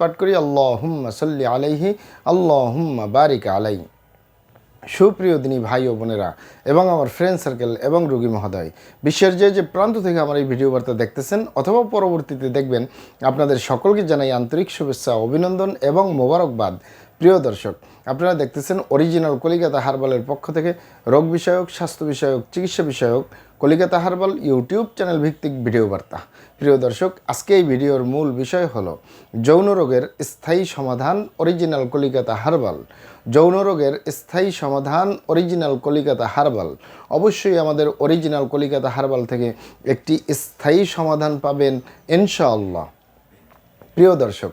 পাঠ করি আল্লাহ হুম্মা সাল্লি আলাইহি আল্লাহ হুম্মা বারিক আলাই সুপ্রিয় দিনী ভাই ও বোনেরা এবং আমার ফ্রেন্ড সার্কেল এবং রুগী মহোদয়, বিশ্বের যে যে প্রান্ত থেকে আমার এই ভিডিও বার্তা দেখতেছেন অথবা পরবর্তীতে দেখবেন, আপনাদের সকলকে জানাই আন্তরিক শুভেচ্ছা, অভিনন্দন এবং মোবারকবাদ। প্রিয় দর্শক, আপনারা দেখতেছেন অরিজিনাল কলিকাতা হারবালের পক্ষ থেকে রোগ বিষয়ক, স্বাস্থ্য বিষয়ক, চিকিৎসা বিষয়ক কলিকাতা হারবাল ইউটিউব চ্যানেল ভিত্তিক ভিডিও বার্তা। প্রিয় দর্শক, আজকে এই ভিডিওর মূল বিষয় হলো যৌন রোগের স্থায়ী সমাধান অরিজিনাল কলিকাতা হারবাল। যৌন রোগের স্থায়ী সমাধান অরিজিনাল কলিকাতা হারবাল। অবশ্যই আমাদের অরিজিনাল কলিকাতা হারবাল থেকে একটি স্থায়ী সমাধান পাবেন ইনশাআল্লাহ। প্রিয় দর্শক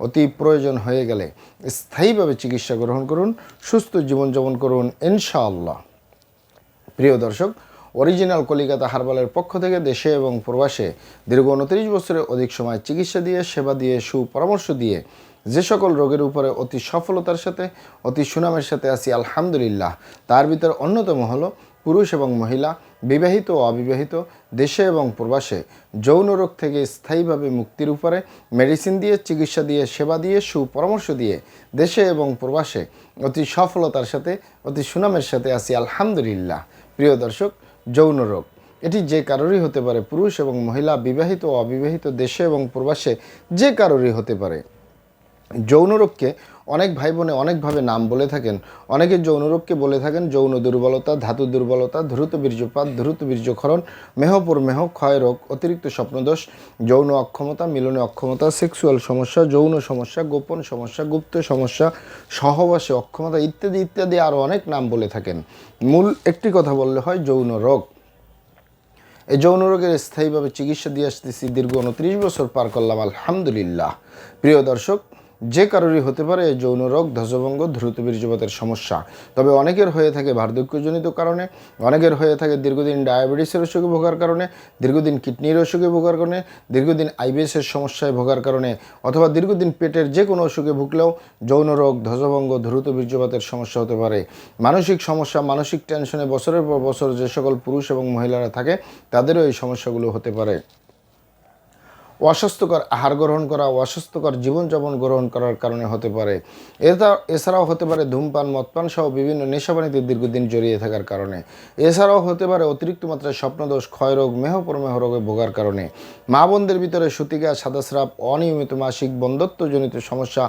অতি প্রয়োজন হয়ে গেলে স্থায়ীভাবে চিকিৎসা গ্রহণ করুন, সুস্থ জীবনযাপন করুন, ইনশাআল্লাহ। প্রিয় দর্শক, অরিজিনাল কলিকাতা হারবালের পক্ষ থেকে দেশে এবং প্রবাসে দীর্ঘ উনত্রিশ বছরের অধিক সময় চিকিৎসা দিয়ে, সেবা দিয়ে, সুপরামর্শ দিয়ে যে সকল রোগের উপরে অতি সফলতার সাথে, অতি সুনামের সাথে আছি, আলহামদুলিল্লাহ। তার ভিতর অন্যতম হলো পুরুষ এবং মহিলা, বিবাহিত ও অবিবাহিত, দেশে এবং প্রবাসে যৌন রোগ থেকে স্থায়ীভাবে মুক্তির উপরে মেডিসিন দিয়ে, চিকিৎসা দিয়ে, সেবা দিয়ে, সুপরামর্শ দিয়ে দেশে এবং প্রবাসে অতি সফলতার সাথে, অতি সুনামের সাথে আছি, আলহামদুলিল্লাহ। প্রিয় দর্শক, যৌন রোগ। এটি যে কারোরই হতে পারে, পুরুষ এবং মহিলা, বিবাহিত ও অবিবাহিত, দেশে এবং প্রবাসে যে কারোরই হতে পারে। যৌন রোগকে অনেক ভাই বোনে অনেকভাবে নাম বলে থাকেন। অনেকে যৌন রোগকে বলে থাকেন, যৌন দুর্বলতা, ধাতু দুর্বলতা দ্রুত বীর্যপাত দ্রুত বীর্যক্ষরণ মেহপুর মেহ, ক্ষয় রোগ, অতিরিক্ত স্বপ্নদোষ, যৌন অক্ষমতা, মিলনে অক্ষমতা, সেক্সুয়াল সমস্যা, যৌন সমস্যা, গোপন সমস্যা, গুপ্ত সমস্যা, সহবাসে অক্ষমতা ইত্যাদি ইত্যাদি আরও অনেক নাম বলে থাকেন। মূল একটি কথা বললে হয় যৌন রোগ। এই যৌন রোগের স্থায়ীভাবে চিকিৎসা দিয়ে আসতেছি দীর্ঘ উনত্রিশ বছর পার করলাম, আলহামদুলিল্লাহ। প্রিয় দর্শক যে কারোরই হতে পারে যৌন রোগ, ধ্বজভঙ্গ দ্রুত বীর্যপাতের সমস্যা। তবে অনেকের হয়ে থাকে বার্ধক্যজনিত কারণে, অনেকের হয়ে থাকে দীর্ঘদিন ডায়াবেটিসের অসুখে ভোগার কারণে, দীর্ঘদিন কিডনির অসুখে ভোগার কারণে, দীর্ঘদিন আইবিএসের সমস্যায় ভোগার কারণে, অথবা দীর্ঘদিন পেটের যে কোনো অসুখে ভুগলেও যৌন রোগ, ধ্বজভঙ্গ দ্রুত বীর্যপাতের সমস্যা হতে পারে। মানসিক সমস্যা, মানসিক টেনশনে বছরের পর বছর যে সকল পুরুষ এবং মহিলারা থাকে, তাদেরও এই সমস্যাগুলো হতে পারে। অস্বাস্থ্যকর আহার গ্রহণ করা, অস্বাস্থ্যকর জীবনযাপন গ্রহণ করার কারণে হতে পারে। এটা এছাড়াও হতে পারে ধূমপান মদপান সহ বিভিন্ন নেশাবানিতে দীর্ঘদিন জড়িয়ে থাকার কারণে। এছাড়াও হতে পারে অতিরিক্ত মাত্রায় স্বপ্নদোষ, ক্ষয়রোগ, মেহপ্রমেহ রোগে ভোগার কারণে। মা বোনদের ভিতরে সুতিকা সাদাস্রাব অনিয়মিত মাসিক বন্ধত্বজনিত সমস্যা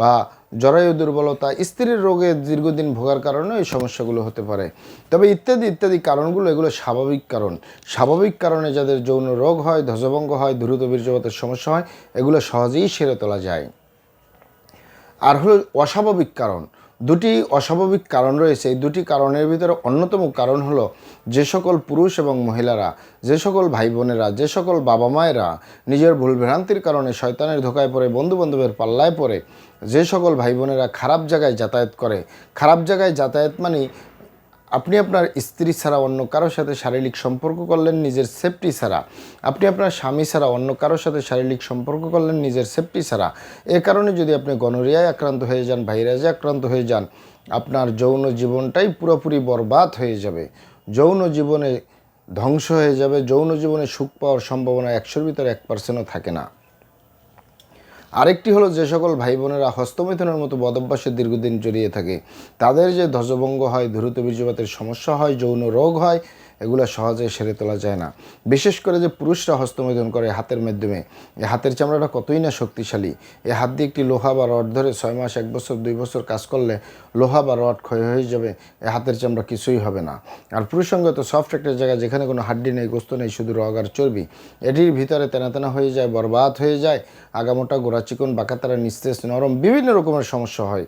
বা জরায়ু দুর্বলতা, স্ত্রীর রোগে দীর্ঘদিন ভোগার কারণে এই সমস্যাগুলো হতে পারে। তবে ইত্যাদি ইত্যাদি কারণগুলো এগুলো স্বাভাবিক কারণ। স্বাভাবিক কারণে যাদের যৌন রোগ হয়, ধ্বজভঙ্গ হয়, দ্রুত বীর্যপাতের সমস্যা হয়, এগুলো সহজেই সেরে তোলা যায়। আর হলো অস্বাভাবিক কারণ। দুটি অস্বাভাবিক কারণ রয়েছে। এই দুটি কারণের ভিতরে অন্যতম কারণ হলো যে সকল পুরুষ এবং মহিলারা, যে সকল ভাই বোনেরা যে সকল বাবা মায়েরা নিজের ভুলভ্রান্তির কারণে শয়তানের ধোকায় পড়ে বন্ধু বান্ধবের পাল্লায় পড়ে, যে সকল ভাই বোনেরা খারাপ জায়গায় যাতায়াত করে, খারাপ জায়গায় যাতায়াত মানে আপনি আপনার স্ত্রী ছাড়া অন্য কারোর সাথে শারীরিক সম্পর্ক করলেন, নিজের সেফটি ছাড়া। আপনি আপনার স্বামী ছাড়া অন্য কারোর সাথে শারীরিক সম্পর্ক করলেন, নিজের সেফটি ছাড়া। এ কারণে যদি আপনি গনোরিয়ায় আক্রান্ত হয়ে যান, ভাইরাসে আক্রান্ত হয়ে যান, আপনার যৌন জীবনটাই পুরোপুরি বরবাদ হয়ে যাবে। যৌন জীবনে ধ্বংস হয়ে যাবে, যৌন জীবনে সুখ পাওয়ার সম্ভাবনা একশোর ভিতরে এক পার্সেন্টও থাকে না। আরেকটি হলো যে সকল ভাই বোনেরা হস্তমৈথুনের মতো বদভ্যাসে দীর্ঘদিন জড়িয়ে থাকে, তাদের যে ধ্বজভঙ্গ হয় দ্রুত বীর্যপাতের সমস্যা হয়, যৌন রোগ হয় এগুলো সহজে সেরে তোলা যায় না। বিশেষ করে যে পুরুষরা হস্তমৈদন করে হাতের মাধ্যমে এই হাতের চামড়াটা কতই না শক্তিশালী। এই হাত দিয়ে একটি লোহা বা রড ধরে ছয় মাস, এক বছর, দুই বছর কাজ করলে লোহা বা রড ক্ষয় হয়ে যাবে এই হাতের চামড়া কিছুই হবে না। আর পুরুষঙ্গ তো সফট একটা জায়গা যেখানে কোনো হাড্ডি নেই, গোস্ত নেই, শুধু রগ আর চর্বি, এটির ভিতরে তেনা তেনা হয়ে যায়, বরবাদ হয়ে যায়, আগামোটা গোড়া চিকন বাঁকাতারা নিস্তেজ, নরম, বিভিন্ন রকমের সমস্যা হয়।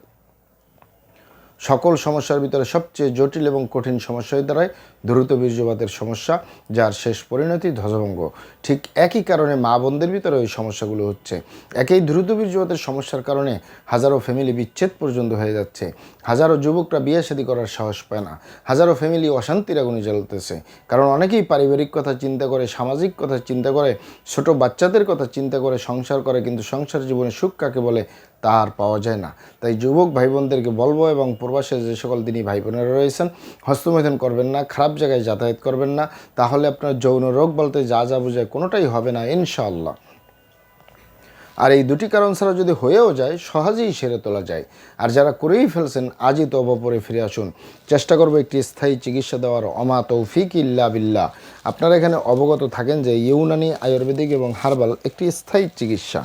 সকল সমস্যার ভিতরে সবচেয়ে জটিল এবং কঠিন সমস্যা হয়ে দাঁড়ায় দ্রুত বীর্যপাতের সমস্যা, যার শেষ পরিণতি ধ্বজভঙ্গ। ঠিক একই কারণে মা বোনদের ভিতরে ওই সমস্যাগুলো হচ্ছে। একই দ্রুত বীর্যপাতের সমস্যার কারণে হাজারো ফ্যামিলি বিচ্ছেদ পর্যন্ত হয়ে যাচ্ছে। হাজারো যুবকরা বিয়ে শাদী করার সাহস পায় না। হাজারো ফ্যামিলি অশান্তির আগুনে জ্বলতেছে। কারণ অনেকেই পারিবারিক কথা চিন্তা করে, সামাজিক কথা চিন্তা করে, ছোট বাচ্চাদের কথা চিন্তা করে, সংসার করে, কিন্তু সংসার জীবনে সুখ কাকে বলে? তা আর পাওয়া যায় না। তাই যুবক ভাই বোনদেরকে বলব এবং প্রবাসে যে সকল দিনই ভাই বোনেরা রয়েছেন, হস্তমৈথুন করবেন না, খারাপ জায়গায় যাতায়াত করবেন না, তাহলে আপনার যৌন রোগ বলতে যা যা বোঝায় কোনোটাই হবে না, ইনশাআল্লাহ। আর এই দুটি কারণ ছাড়া যদি হয়েও যায়, সহজেই সেরে তোলা যায়। আর যারা করেই ফেলছেন, আজই তো অবপরে ফিরে আসুন। চেষ্টা করব একটি স্থায়ী চিকিৎসা দেওয়ার। অমা তৌফিক ইল্লা বিল্লাহ। আপনারা এখানে অবগত থাকেন যে ইউনানি, আয়ুর্বেদিক এবং হার্বাল একটি স্থায়ী চিকিৎসা।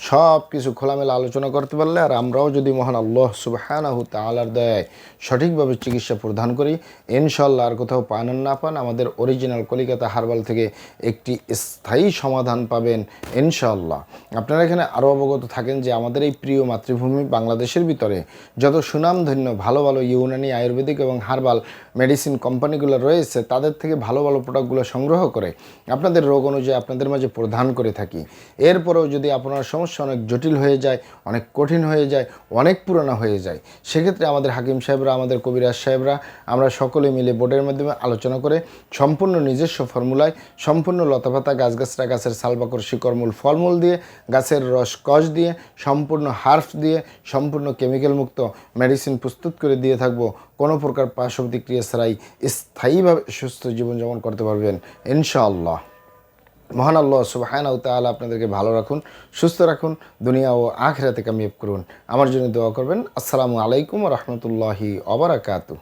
সব কিছু খোলামেলা আলোচনা করতে পারলে আর আমরাও যদি মহান আল্লাহ সুবাহানাহু তালার দয়ায় সঠিকভাবে চিকিৎসা প্রদান করি ইনশাল্লাহ আর কোথাও পান না পান, আমাদের অরিজিনাল কলিকাতা হারবাল থেকে একটি স্থায়ী সমাধান পাবেন ইনশাল্লাহ আপনারা এখানে আরও অবগত থাকেন যে আমাদের এই প্রিয় মাতৃভূমি বাংলাদেশের ভিতরে যত সুনামধন্য ভালো ভালো ইউনানি আয়ুর্বেদিক এবং হার্বাল মেডিসিন কোম্পানিগুলো রয়েছে, তাদের থেকে ভালো ভালো প্রোডাক্টগুলো সংগ্রহ করে আপনাদের রোগ অনুযায়ী আপনাদের মাঝে প্রদান করে থাকি। এরপরেও যদি আপনার সমস্যা অনেক জটিল হয়ে যায়, অনেক কঠিন হয়ে যায়, অনেক পুরানো হয়ে যায়, সেক্ষেত্রে আমাদের হাকিম সাহেবরা, আমাদের কবিরাজ সাহেবরা, আমরা সকলে মিলে বোর্ডের মাধ্যমে আলোচনা করে সম্পূর্ণ নিজস্ব ফর্মুলায় সম্পূর্ণ লতাপাতা গাছগাছরা গাছের সালবাকর শিকড়মূল ফলমূল দিয়ে, গাছের রস কষ দিয়ে, সম্পূর্ণ হার্ফ দিয়ে, সম্পূর্ণ কেমিক্যাল মুক্ত মেডিসিন প্রস্তুত করে দিয়ে থাকব। কোনো প্রকার পার্শ্ব প্রতিক্রিয়া ছাড়াই স্থায়ীভাবে সুস্থ জীবনযাপন করতে পারবেন, ইনশাআল্লাহ। মহান আল্লাহ সুবাহানাউ তাআলা আপনাদেরকে ভালো রাখুন, সুস্থ রাখুন, দুনিয়া ও আখরাতে কামিয়াব করুন। আমার জন্য দোয়া করবেন। আসসালামু আলাইকুম রহমতুল্লাহি অবরাকাতু